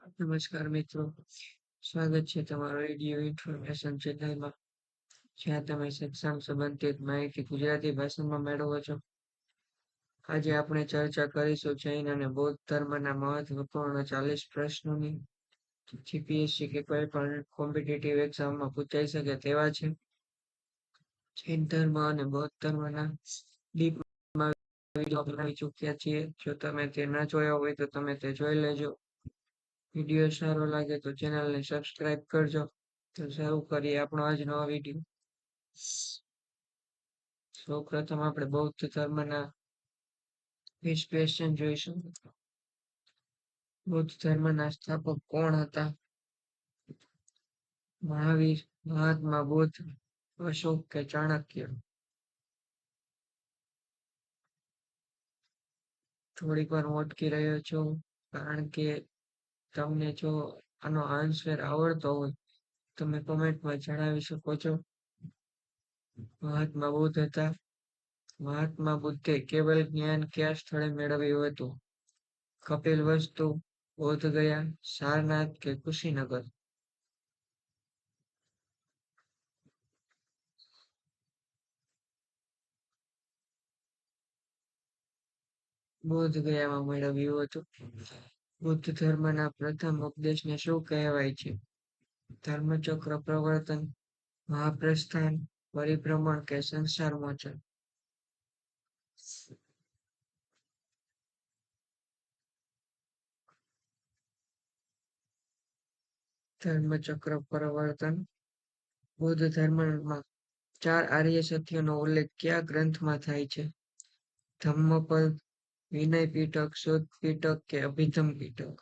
નમસ્કાર મિત્રો. સ્વાગત છે તમારો રેડિયો ઇન્ફોર્મેશન ચેનલમાં જ્યાં તમે શિક્ષણ સંબંધિત માહિતી ગુજરાતી ભાષામાં મેળવો છો. આજે આપણે ચર્ચા કરીશું જૈન અને બૌદ્ધ ધર્મના મહત્વપૂર્ણ ચાલીસ પ્રશ્નોની. જીપીએસસી કે કોઈ પણ કોમ્પિટિટિવ એક્ઝામમાં પૂછાઈ શકે તેવા છે. જૈન ધર્મ અને બૌદ્ધ ધર્મના ડીપમાં વીડિયો ચૂક્યા છીએ. જો તમે તે ન જોયો હોય તો તમે તે જોઈ લેજો. વીડિયો સારો લાગે તો ચેનલને સબસ્ક્રાઇબ કરજો. તો શરૂ કરીએ આપણો આજનો વીડિયો. સૌ પ્રથમ આપણે બૌદ્ધ ધર્મના વીસ ક્વેશ્ચન જોઈશું. બૌદ્ધ ધર્મના સ્થાપક કોણ હતા? મહાવીર, મહાત્મા બુદ્ધ, અશોક કે ચાણક્ય? થોડીક વાર હું અટકી રહ્યો છું કારણ કે તમને જો આનો આન્સર આવડતો હોય, તમે કોમેન્ટમાં જણાવી શકો છો. મહાત્મા બુદ્ધ હતા. મહાત્મા બુદ્ધે કેવલ જ્ઞાન કયા સ્થળે મેળવ્યું હતું? કપિલ વસ્તુ, બોધ ગયા, સારનાથ કે કુશીનગર? બોધ ગયામાં મેળવ્યું હતું. બુદ્ધ ધર્મના પ્રથમ ઉપદેશને શું કહેવાય છે? ધર્મચક્ર પ્રવર્તન, મહાપ્રસ્થાન, પરિભ્રમણ કે સંસાર મોચન? ધર્મચક્ર પ્રવર્તન, બૌદ્ધ ધર્મમાં ચાર આર્ય સત્યનો ઉલ્લેખ કયા ગ્રંથમાં થાય છે? ધમ્મપદ વિનય પીટક શોધ પીટક કે અભિધમ પીટક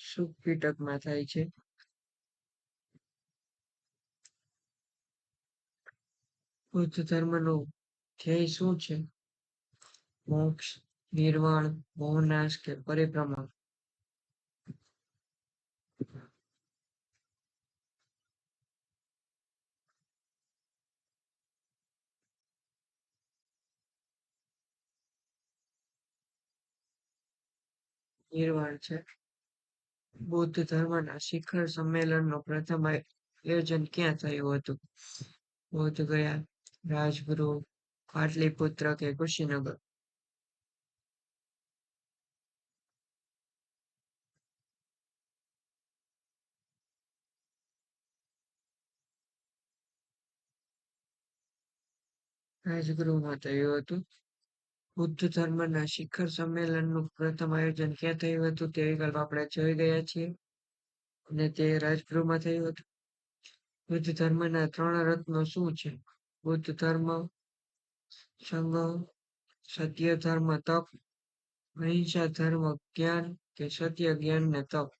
સુખ પીટકમાં થાય છે. બૌદ્ધ ધર્મનો ધ્યેય શું છે? મોક્ષ, નિર્વાણ, મોહનાશ કે પરિભ્રમણ? નિર્વાણ છે. બૌદ્ધ ધર્મના શિખર સંમેલનનું પ્રથમ આયોજન ક્યાં થયું હતું? બૌદ્ધ ગયા રાજગૃહ પાટલીપુત્ર કે કુશીનગર? રાજગૃહમાં થયું હતું. બુદ્ધ ધર્મના શિખર સંમેલનનું પ્રથમ આયોજન ક્યાં થયું હતું તે વિકલ્પ આપણે જોઈ ગયા છીએ. અને તે રાજગૃહમાં થયું હતું. બુદ્ધ ધર્મના ત્રણ રત્નો શું છે? બુદ્ધ ધર્મ, સંઘ, સત્ય ધર્મ, તપ, અહિંસા ધર્મ, જ્ઞાન કે સત્ય જ્ઞાન ને તપ?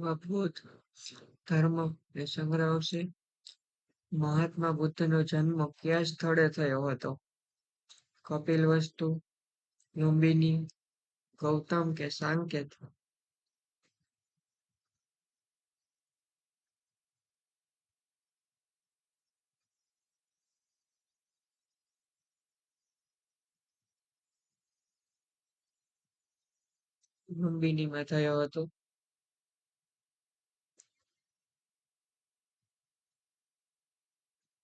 બૌદ્ધ ધર્મ એ સંગ્રહ છે. મહાત્મા બુદ્ધનો જન્મ કયા સ્થળે થયો હતો? કપિલ વસ્તુ, લુંબિની, ગૌતમ કે સાંકેત? લુંબિનીમાં થયો હતો.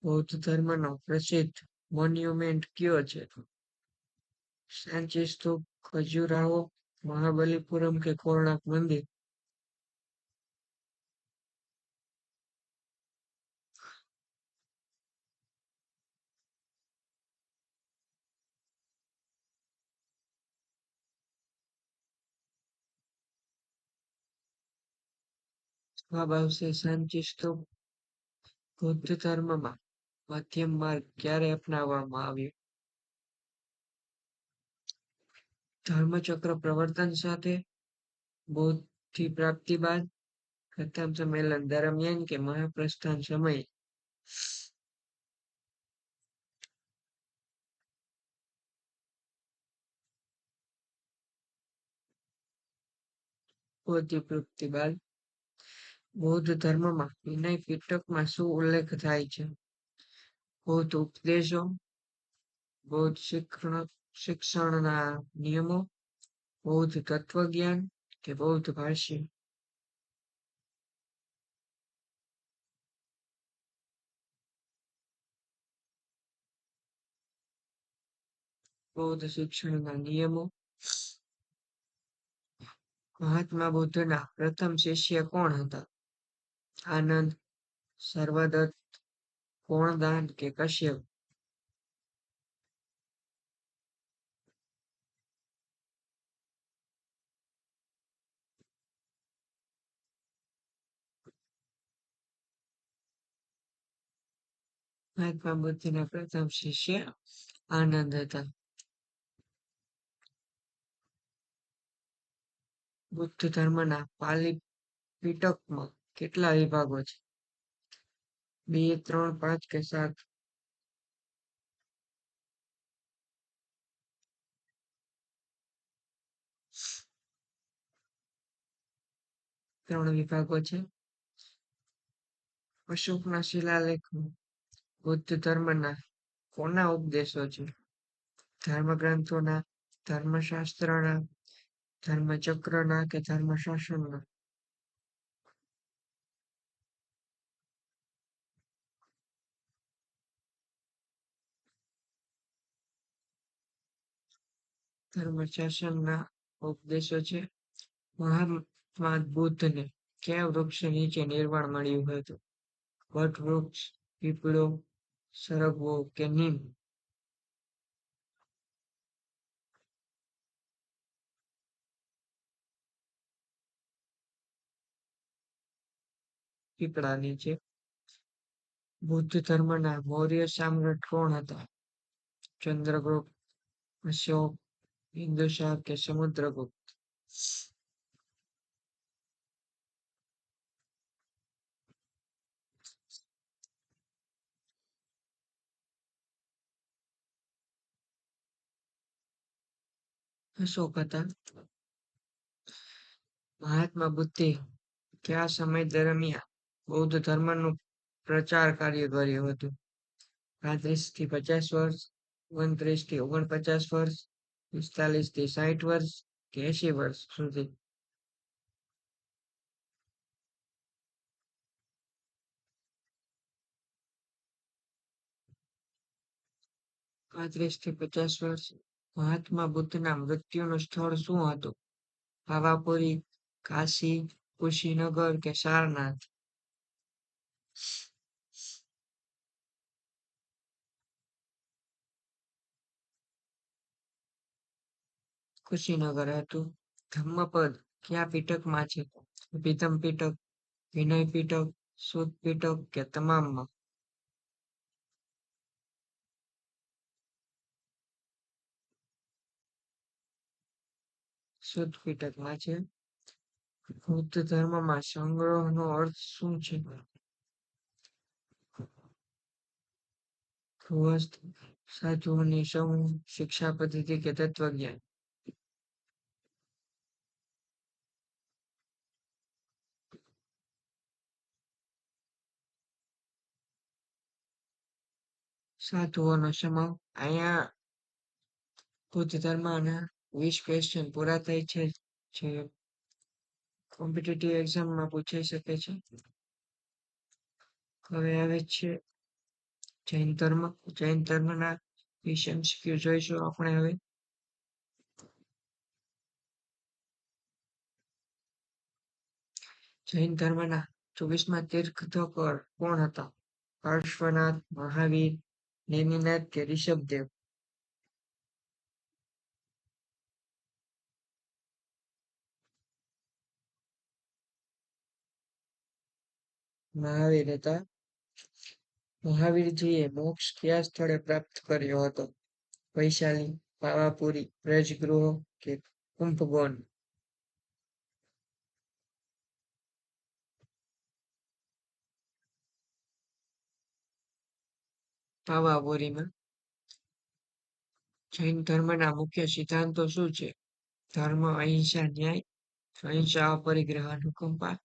બૌદ્ધ ધર્મનો પ્રસિદ્ધ મોન્યુમેન્ટ કયો છે? સાંચી સ્તૂપ ખજુરાહો, મહાબલીપુરમ કે કોર્ણક મંદિર? જવાબ આવશે સાંચી સ્તૂપ બૌદ્ધ ધર્મમાં. મધ્યમ માર્ગ ક્યારે અપનાવવામાં આવ્યો? ધર્મચક્ર પ્રવર્તન સાથે, બૌદ્ધ પ્રાપ્તિ બાદ પ્રથમ સંમેલન દરમિયાન કે મહાપ્રસ્થાન સમય? બોધથી પ્રાપ્તિ બાદ, બૌદ્ધ ધર્મમાં વિનય પીટકમાં શું ઉલ્લેખ થાય છે? બૌદ્ધ ઉપદેશો બૌદ્ધ શિક્ષણ શિક્ષણના નિયમો બૌદ્ધ તત્વજ્ઞાન કે બૌદ્ધ ભાષ્ય બૌદ્ધ શિક્ષણના નિયમો મહાત્મા બુદ્ધના પ્રથમ શિષ્ય કોણ હતા આનંદ સર્વદત્ત કોણદાન કે કશ્યપ મહાત્મા બુદ્ધના પ્રથમ શિષ્ય આનંદ હતા બુદ્ધ ધર્મના પાલી પીટકમાં કેટલા વિભાગો છે બે ત્રણ પાંચ કે સાત ત્રણ વિભાગો છે અશોકના શિલાલેખ બુદ્ધ ધર્મના કોના ઉપદેશો છે ધર્મ ગ્રંથોના ધર્મશાસ્ત્રના ધર્મચક્રના કે ધર્મશાસનના ધર્મશાસનના ઉપદેશો છે. મહાત્મા બુદ્ધને કયા વૃક્ષ નીચે નિર્વાણ મળ્યું હતું? વટ વૃક્ષ, પીપળો, સરગવો કે નીમ? પીપળા નીચે. બુદ્ધ ધર્મના મૌર્ય સામ્રાટ કોણ હતા? ચંદ્રગુપ્ત, અશોક હિન્દુશાહ કે સમુદ્રગુપ્ત અશોક હતા મહાત્મા બુદ્ધે કયા સમય દરમિયાન બૌદ્ધ ધર્મનું પ્રચાર કાર્ય કર્યું હતું પાંત્રીસથી પચાસ વર્ષ ઓગણત્રીસથી ઓગણપચાસ વર્ષ પિસ્તાલીસથી સાહીઠ વર્ષ કે એસી વર્ષ સુધી. પાંત્રીસથી પચાસ વર્ષ. મહાત્મા બુદ્ધના મૃત્યુનું સ્થળ શું હતું? ભાવાપુરી, કાશી, કુશીનગર કે સારનાથ? કુશીનગર હતું. ધમ્મપદ ક્યાં પીટકમાં છે? પીતમ પીટક વિનય પીટક સુદ પીટક કે તમામમાં શુદ્ધ પીટકમાં છે. બુદ્ધ ધર્મમાં સંગ્રહનો અર્થ શું છે? સાધુઓની સમૂહ, શિક્ષા પદ્ધતિ કે તત્વજ્ઞાન? સાધુઓનો સમાવ અહીંયા બુદ્ધ ધર્મના વીસ ક્વેશ્ચન પૂરા થાય છે, જે કોમ્પિટિટિવ એક્ઝામમાં પૂછાઈ શકે છે. હવે આવે છે જૈન ધર્મ. જૈન ધર્મના વીસ એમસીક્યુ જોઈશું આપણે હવે. જૈન ધર્મના ચોવીસમાં તીર્થંકર કોણ હતા? હર્ષવનાથ, મહાવીર નેમિનાથ કે ઋષભદેવ મહાવીર હતા મહાવીરજીએ મોક્ષ કયા સ્થળે પ્રાપ્ત કર્યો હતો વૈશાલી પાવાપુરી વ્રજગૃહ કે કુંભગોન પાવાપુરીમાં જૈન ધર્મના મુખ્ય સિદ્ધાંતો શું છે? ધર્મ, અહિંસા, ન્યાય. અહિંસા અપરિગ્રહ અનુકંપા.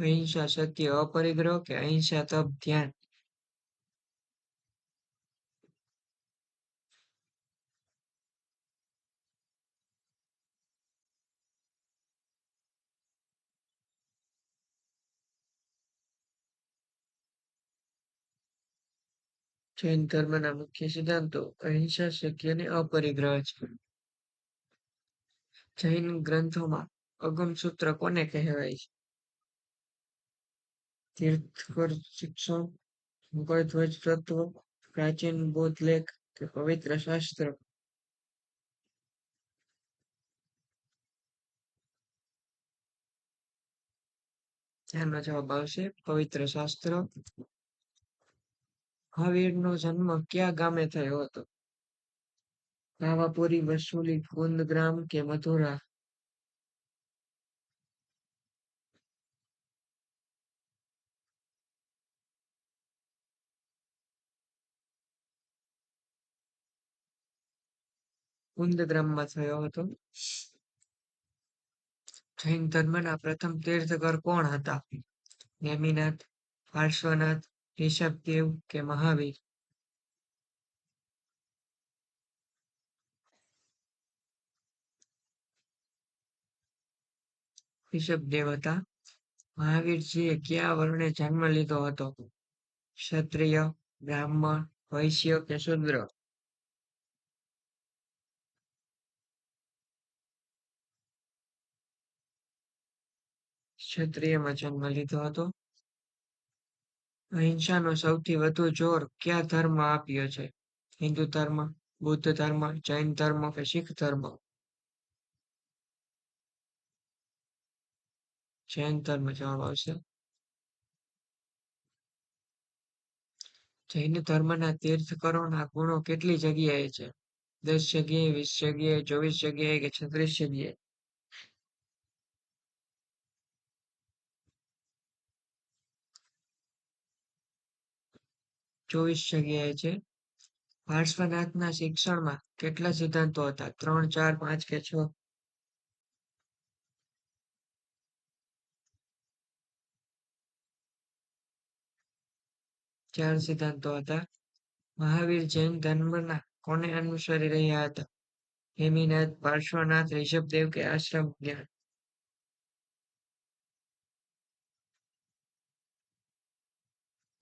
અહિંસા સત્ય અપરિગ્રહ કે અહિંસા તપ ધ્યાન? જૈન ધર્મના મુખ્ય સિદ્ધાંતો અહિંસા સત્ય અને અપરિગ્રહ છે. જૈન ગ્રંથોમાં અગમ સૂત્ર કોને કહેવાય છે? તીર્થકર શિક્ષણ મુગધ્વજ તત્વ, પ્રાચીન બૌદ્ધ લેખ કે પવિત્ર શાસ્ત્ર. ધ્યાનમાં જવાબ આવશે પવિત્ર શાસ્ત્ર. મહાવીરનો જન્મ કયા ગામે થયો હતો? ભાવાપુરી વસુલી કુંદગ્રામ કે મથુરા કુંદગ્રામમાં થયો હતો? જૈન ધર્મના પ્રથમ તીર્થકર કોણ હતા? નેમિનાથ, પાર્શ્વનાથ ઋષભદેવ કે મહાવીર? ઋષભદેવ હતા. મહાવીરજીએ કયા વર્ણે જન્મ લીધો હતો? ક્ષત્રિય, બ્રાહ્મણ, વૈશ્ય કે શુદ્ર? ક્ષત્રિયમાં જન્મ લીધો હતો. અહિંસાનો સૌથી વધુ જોર કયા ધર્મ આપ્યો છે? હિન્દુ ધર્મ, બુદ્ધ ધર્મ, જૈન ધર્મ કે શીખ ધર્મ? જૈન ધર્મ જવાબ આવશે. જૈન ધર્મના તીર્થકરોના ગુણો કેટલી જગ્યાએ છે? દસ જગ્યાએ, વીસ જગ્યાએ, ચોવીસ જગ્યાએ કે છત્રીસ જગ્યાએ? ચોવીસ જગ્યાએ છે. પાર્શ્વનાથના શિક્ષણમાં કેટલા સિદ્ધાંતો હતા? ત્રણ, ચાર, પાંચ કે છ? ચાર સિદ્ધાંતો હતા. મહાવીર જૈન ધર્મના કોને અનુસરી રહ્યા હતા? હેમીનાથ, પાર્શ્વનાથ, ઋષભદેવ કે આશ્રમ જ્ઞાન?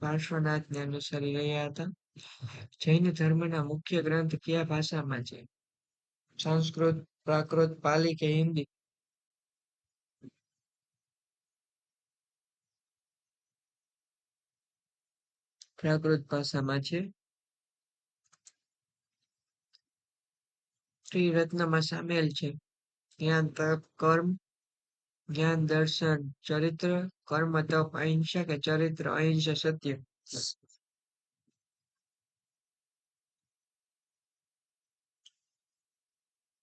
પાર્શ્વનાથને અનુસરી રહ્યા હતા. જૈન ધર્મના મુખ્ય ગ્રંથ કયા ભાષામાં છે? સંસ્કૃત, પ્રાકૃત, પાલી કે હિન્દી? પ્રાકૃત ભાષામાં છે. ત્રિરત્નમાં સામેલ છે. જ્ઞાન તપ કર્મ જ્ઞાન, દર્શન, ચરિત્ર, કર્મ તપ અહિંસા કે ચરિત્ર અહિંસા સત્ય.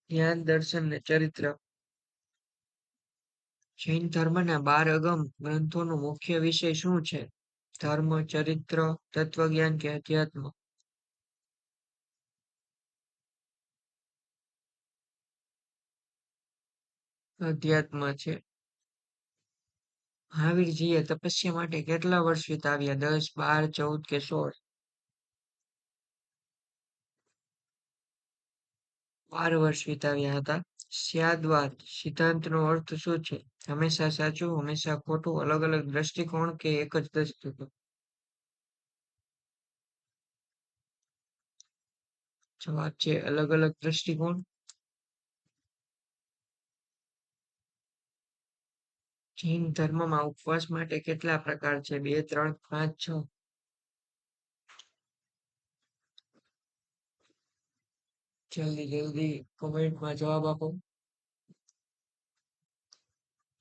જ્ઞાન, દર્શન ને ચરિત્ર. જૈન ધર્મના બાર અગમ ગ્રંથોનો મુખ્ય વિષય શું છે? ધર્મ, ચરિત્ર, તત્વજ્ઞાન કે અધ્યાત્મ? અધ્યાત્મ છે. મહાવીરજીએ તપસ્યા માટે કેટલા વર્ષ વિતાવ્યા? દસ, બાર, ચૌદ કે સોળ? બાર વર્ષ વિતાવ્યા હતા. સ્યાદવાદ સિદ્ધાંતનો અર્થ શું છે? હંમેશા સાચું, હંમેશા ખોટું, અલગ અલગ દ્રષ્ટિકોણ કે એક જ દ્રષ્ટિકોણ? જવાબ છે અલગ અલગ દ્રષ્ટિકોણ. જૈન ધર્મમાં ઉપવાસ માટે કેટલા પ્રકાર છે? બે, ત્રણ, પાંચ, છ. જલ્દી જલ્દી કોમેન્ટમાં જવાબ આપો.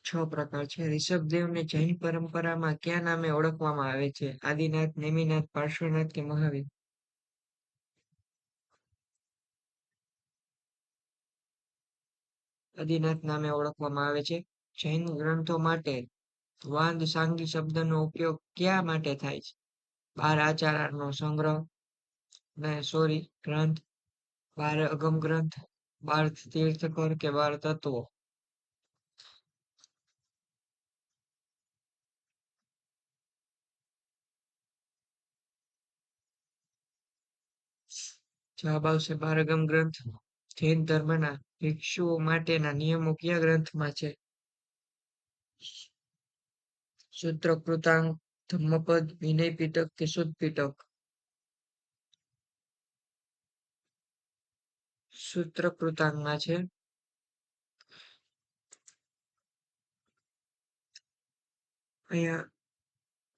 છ પ્રકાર છે. ઋષભદેવને જૈન પરંપરામાં કયા નામે ઓળખવામાં આવે છે? આદિનાથ, નેમિનાથ, પાર્શ્વનાથ કે મહાવીર? આદિનાથ નામે ઓળખવામાં આવે છે. જૈન ગ્રંથો માટે વાંધ સાંગી શબ્દનો ઉપયોગ ક્યાં માટે થાય છે? બાર આચારાનો સંગ્રહ ને સોરી, ગ્રંથ. બાર અગમ ગ્રંથ, બાર તીર્થકર કે બાર તત્વો? જવાબ આવશે બારગમ ગ્રંથ. જૈન ધર્મના ભિક્ષુઓ માટેના નિયમો કયા ગ્રંથમાં છે? સૂત્ર કૃતાંક ધમ્મપદ વિનય પીટક કે શુદ્ધ પીટક સૂત્ર કૃતાંકમાં છે અહીંયા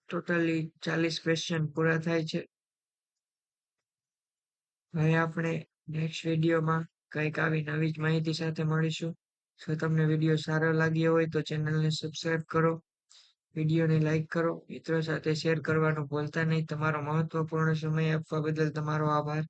ટોટલી ચાલીસ ક્વેશ્ચન પૂરા થાય છે. હવે આપણે નેક્સ્ટ વિડીયોમાં કંઈક આવી નવી જ માહિતી સાથે મળીશું. જો તમને વીડિયો સારો લાગ્યો હોય તો ચેનલને સબસ્ક્રાઈબ કરો. વિડીયોને લાઈક કરો, મિત્રો સાથે શેર કરવાનું ભૂલતા નહીં. તમારો મહત્વપૂર્ણ સમય આપવા બદલ તમારો આભાર.